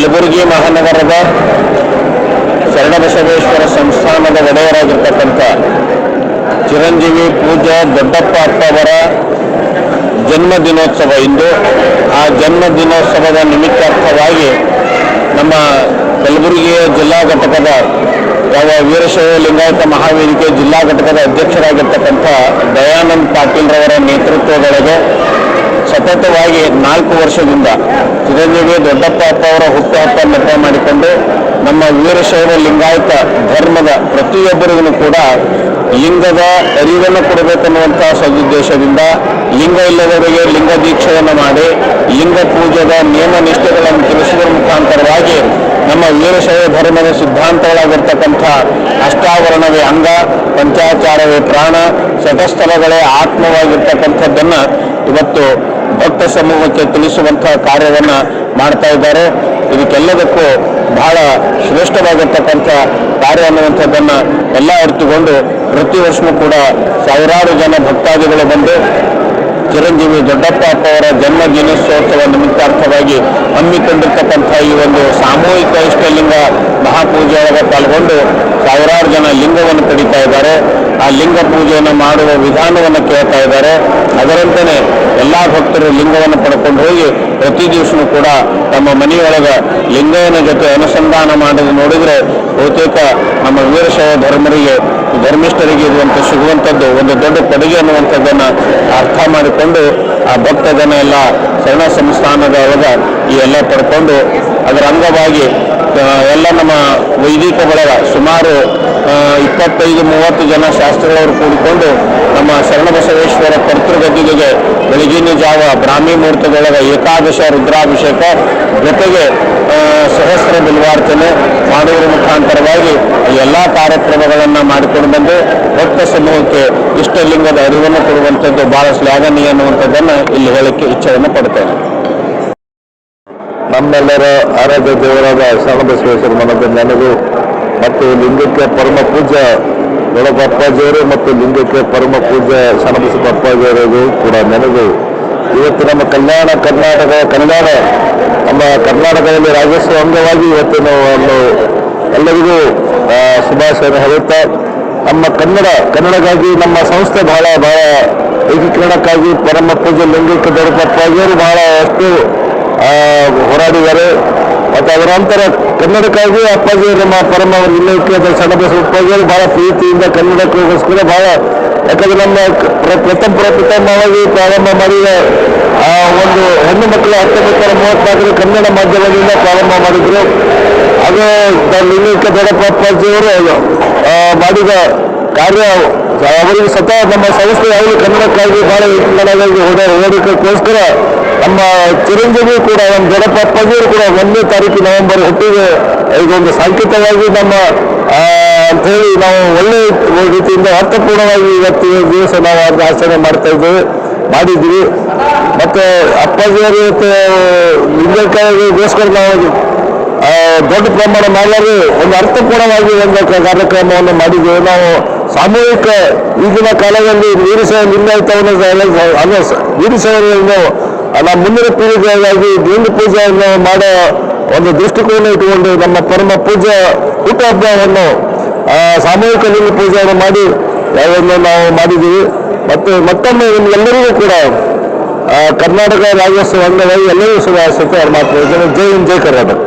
ಕಲಬುರಗಿ ಮಹಾನಗರದ ಶರಣಬಸವೇಶ್ವರ ಸಂಸ್ಥಾನದ ಒಡೆಯರಾಗಿರ್ತಕ್ಕಂಥ ಚಿರಂಜೀವಿ ಪೂಜಾ ದೊಡ್ಡಪ್ಪ ಅಪ್ಪ ಅವರ ಜನ್ಮ ದಿನೋತ್ಸವ ಇಂದು. ಆ ಜನ್ಮ ದಿನೋತ್ಸವದ ನಿಮಿತ್ತಾರ್ಥವಾಗಿ ನಮ್ಮ ಕಲಬುರಗಿಯ ಜಿಲ್ಲಾ ಘಟಕದ ಯಾವ ವೀರಶೈವ ಲಿಂಗಾಯತ ಮಹಾವೇದಿಕೆ ಜಿಲ್ಲಾ ಘಟಕದ ಅಧ್ಯಕ್ಷರಾಗಿರ್ತಕ್ಕಂಥ ದಯಾನಂದ್ ಪಾಟೀಲ್ರವರ ನೇತೃತ್ವದೊಳಗೆ ಸತತವಾಗಿ ನಾಲ್ಕು ವರ್ಷದಿಂದ ಚಿರಂಜೀವಿ ದೊಡ್ಡಪ್ಪ ಅಪ್ಪ ಅವರ ಹುಟ್ಟುಹಬ್ಬ ನೆಪ ಮಾಡಿಕೊಂಡು ನಮ್ಮ ವೀರಶೈವ ಲಿಂಗಾಯತ ಧರ್ಮದ ಪ್ರತಿಯೊಬ್ಬರಿಗೂ ಕೂಡ ಲಿಂಗದ ಅರಿವನ್ನು ಕೊಡಬೇಕನ್ನುವಂತಹ ಸದುದ್ದೇಶದಿಂದ ಲಿಂಗ ಇಲ್ಲದವರಿಗೆ ಲಿಂಗ ದೀಕ್ಷೆಯನ್ನು ಮಾಡಿ ಲಿಂಗ ಪೂಜೆದ ನಿಯಮ ನಿಷ್ಠೆಗಳನ್ನು ತಿಳಿಸುವ ಮುಖಾಂತರವಾಗಿ ನಮ್ಮ ವೀರಶೈವ ಧರ್ಮದ ಸಿದ್ಧಾಂತಗಳಾಗಿರ್ತಕ್ಕಂಥ ಅಷ್ಟಾವರಣವೇ ಅಂಗ, ಪಂಚಾಚಾರವೇ ಪ್ರಾಣ ಶತಸ್ಥಲಗಳೇ ಆತ್ಮವಾಗಿರ್ತಕ್ಕಂಥದ್ದನ್ನು ಇವತ್ತು ಭಕ್ತ ಸಮೂಹಕ್ಕೆ ತಿಳಿಸುವಂತಹ ಕಾರ್ಯವನ್ನು ಮಾಡ್ತಾ ಇದ್ದಾರೆ. ಇದಕ್ಕೆಲ್ಲದಕ್ಕೂ ಬಹಳ ಶ್ರೇಷ್ಠವಾಗಿರ್ತಕ್ಕಂಥ ಕಾರ್ಯ ಅನ್ನುವಂಥದ್ದನ್ನು ಎಲ್ಲ ಅರಿತುಕೊಂಡು ಪ್ರತಿ ವರ್ಷವೂ ಕೂಡ ಸಾವಿರಾರು ಜನ ಭಕ್ತಾದಿಗಳು ಬಂದು ಚಿರಂಜೀವಿ ದೊಡ್ಡಪ್ಪ ಅಪ್ಪ ಅವರ ಜನ್ಮ ದಿನೋತ್ಸವ ನಿಮಿತ್ತಾರ್ಥವಾಗಿ ಹಮ್ಮಿಕೊಂಡಿರ್ತಕ್ಕಂಥ ಈ ಒಂದು ಸಾಮೂಹಿಕ ಇಷ್ಟಲಿಂಗ ಮಹಾಪೂಜೆಯೊಳಗೆ ಪಾಲ್ಗೊಂಡು ಸಾವಿರಾರು ಜನ ಲಿಂಗವನ್ನು ಪಡಿತಾ ಇದ್ದಾರೆ. ಆ ಲಿಂಗ ಪೂಜೆಯನ್ನು ಮಾಡುವ ವಿಧಾನವನ್ನು ಕೇಳ್ತಾ ಇದ್ದಾರೆ. ಅದರಂತೆಯೇ ಎಲ್ಲ ಭಕ್ತರು ಲಿಂಗವನ್ನು ಪಡ್ಕೊಂಡು ಹೋಗಿ ಪ್ರತಿ ದಿವಸನೂ ಕೂಡ ತಮ್ಮ ಮನೆಯೊಳಗ ಲಿಂಗನ ಜೊತೆ ಅನುಸಂಧಾನ ಮಾಡೋದು ನೋಡಿದರೆ ಬಹುತೇಕ ನಮ್ಮ ವೀರಶೈವ ಧರ್ಮರಿಗೆ, ಧರ್ಮಿಷ್ಠರಿಗೆ ಇರುವಂತ ಸಿಗುವಂಥದ್ದು, ಒಂದು ದೊಡ್ಡ ಕೊಡುಗೆ ಅನ್ನುವಂಥದ್ದನ್ನು ಅರ್ಥ ಮಾಡಿಕೊಂಡು ಆ ಭಕ್ತದನ್ನ ಎಲ್ಲ ಶರಣ ಸಂಸ್ಥಾನದ ಒಳಗ ಈ ಎಲ್ಲ ಪಡ್ಕೊಂಡು ಅದರ ಅಂಗವಾಗಿ ಎಲ್ಲ ನಮ್ಮ ವೈದಿಕ ಬಳಗ ಸುಮಾರು ಇಪ್ಪತ್ತೈದು, ಮೂವತ್ತು ಜನ ಶಾಸ್ತ್ರಗಳವರು ಕೂಡಿಕೊಂಡು ನಮ್ಮ ಜಾವ ಬ್ರಾಹ್ಮಿ ಮೂರ್ತಿಗಳಾದ ಏಕಾದಶ ರುದ್ರಾಭಿಷೇಕ ಜೊತೆಗೆ ಸಹಸ್ರ ಬಿಲ್ವಾರ್ಚನೆ ಮಾಡುವುದರ ಮುಖಾಂತರವಾಗಿ ಎಲ್ಲ ಕಾರ್ಯಕ್ರಮಗಳನ್ನು ಮಾಡಿಕೊಂಡು ಬಂದು ಭಕ್ತ ಸಮೂಹಕ್ಕೆ ಇಷ್ಟಲಿಂಗದ ಅರಿವನ್ನು ಕೊಡುವಂಥದ್ದು ಬಹಳ ಶ್ಲಾಘನೀಯ ಅನ್ನುವಂಥದ್ದನ್ನು ಇಲ್ಲಿ ಹೇಳಕ್ಕೆ ಇಚ್ಛೆಯನ್ನು ಪಡ್ತೇನೆ. ನಮ್ಮೆಲ್ಲರ ಆರಾಧ್ಯ ದೇವರಾದ ಶರಣಬಸವೇಶ್ವರ ಮನದ ನನಗೂ ಮತ್ತು ಲಿಂಗಕ್ಕೆ ಪರಮ ಪೂಜ್ಯ ಬೆಳಗಪ್ಪಾಜಿಯವರು ಮತ್ತು ಲಿಂಗಕ್ಕೆ ಪರಮ ಪೂಜ್ಯ ಶರಣಬಸಪ್ಪಾಜಿಯವರಿಗೂ ಕೂಡ ನನಗೂ ಇವತ್ತು ನಮ್ಮ ಕಲ್ಯಾಣ ಕರ್ನಾಟಕ ಕನ್ನಡ ನಮ್ಮ ಕರ್ನಾಟಕದಲ್ಲಿ ರಾಜ್ಯೋತ್ಸವ ಅಂಗವಾಗಿ ಇವತ್ತಿನ ಒಂದು ಎಲ್ಲರಿಗೂ ಶುಭಾಶಯ ಹೇಳುತ್ತಾ, ನಮ್ಮ ಕನ್ನಡ, ಕನ್ನಡಕ್ಕಾಗಿ ನಮ್ಮ ಸಂಸ್ಥೆ ಬಹಳ ಬಹಳ ಏಕೀಕರಣಕ್ಕಾಗಿ ಪರಮ ಪೂಜೆ ಲಿಂಗಕ್ಕೆ ದೊರಕಪ್ಪಾಗಿಯವರು ಬಹಳ ಅಷ್ಟು ಹೋರಾಡಿದ್ದಾರೆ. ಮತ್ತು ಅದರ ನಂತರ ಕನ್ನಡಕ್ಕಾಗಿ ಅಪ್ಪಾಜಿ ನಮ್ಮ ಪರಮ ನಿಲ್ಲಕ್ಕೆ ಸಣ್ಣ ಅಪ್ಪಾಜಿಯವರು ಬಹಳ ಪ್ರೀತಿಯಿಂದ ಕನ್ನಡಕ್ಕೋಸ್ಕರ ಬಹಳ ಯಾಕಂದ್ರೆ ನಮ್ಮ ಪ್ರಥಮ ಪ್ರಥಮವಾಗಿ ಪ್ರಾರಂಭ ಮಾಡಿದ ಒಂದು ಹೆಣ್ಣು ಮಕ್ಕಳು ಹತ್ತೊಂಬತ್ತು ನೂರ ಮೂವತ್ನಾಲ್ಕರ ಕನ್ನಡ ಮಾಧ್ಯಮದಿಂದ ಪ್ರಾರಂಭ ಮಾಡಿದ್ರು. ಅದು ಲಿಂಗೈಕ್ಯ ಲಿಂಗಕ್ಕೆ ದೊಡ್ಡಪ್ಪ ಅಪ್ಪಾಜಿಯವರು ಆ, ಮಾಡಿದ ಕಾರ್ಯ ಅವರಿಗೆ ಸತ ನಮ್ಮ ಸಂಸ್ಥೆ ಯಾವಾಗಲೂ ಕನ್ನಡಕ್ಕಾಗಿ ಬಹಳ ಕನ್ನಡವಾಗಿ ಹೋದ ಹೋಗೋದಕ್ಕೋಸ್ಕರ ನಮ್ಮ ಚಿರಂಜೀವಿ ಕೂಡ ನಮ್ಮ ದೊಡ್ಡಪ್ಪ ಅಪ್ಪಾಜಿಯವರು ಕೂಡ ಒಂದನೇ ತಾರೀಕು ನವೆಂಬರ್ ಹುಟ್ಟಿಗೆ ಇದೊಂದು ಸಾಂಕೇತಿಕವಾಗಿ ನಮ್ಮ ಹೇಳಿ ನಾವು ಒಳ್ಳೆ ರೀತಿಯಿಂದ ಅರ್ಥಪೂರ್ಣವಾಗಿ ಇವತ್ತು ದಿವಸ ನಾವು ಆಚರಣೆ ಮಾಡ್ತಾ ಇದ್ದೇವೆ ಮಾಡಿದ್ವಿ ಮತ್ತೆ ಅಪ್ಪಾಜಿಯವರು ಇವತ್ತು ಲಿಂಗಕ್ಕಾಗಿಗೋಸ್ಕರ ನಾವು ದೊಡ್ಡ ಪ್ರಮಾಣ ಮಾಡಲಾರಿ ಒಂದು ಅರ್ಥಪೂರ್ಣವಾಗಿ ಒಂದು ಕಾರ್ಯಕ್ರಮವನ್ನು ಮಾಡಿದ್ದೇವೆ. ನಾವು ಸಾಮೂಹಿಕ ಈಗಿನ ಕಾಲದಲ್ಲಿ ನೀರು ಲಿಂಗಾಯತವನ್ನು ಸ- ಅದು ನೀರು ವೀರಶೈವರನ್ನು ನಮ್ಮ ಮುಂದಿನ ಪೀಳಿಗೆಗಾಗಿ ದೇವ್ರ ಪೂಜೆಯನ್ನು ಮಾಡೋ ಒಂದು ದೃಷ್ಟಿಕೋನ ಇಟ್ಟುಕೊಂಡು ನಮ್ಮ ಪರಮ ಪೂಜೆ ಹುಟ್ಟುಹಬ್ಬವನ್ನು ಆ, ಸಾಮೂಹಿಕ ಲಿಂಗ ಪೂಜೆಯನ್ನು ಮಾಡಿ ಯಾವನ್ನು ನಾವು ಮಾಡಿದ್ದೀವಿ. ಮತ್ತು ಮತ್ತೊಮ್ಮೆ ನಿಮ್ಗೆಲ್ಲರಿಗೂ ಕೂಡ ಕರ್ನಾಟಕ ರಾಜ್ಯೋತ್ಸವ ಅಂಗವಾಗಿ ಎಲ್ಲರಿಗೂ ಶುಭ ಮಾತು ಜೈ ಹಿಂದ್, ಜೈ ಕರ್ನಾಟಕ.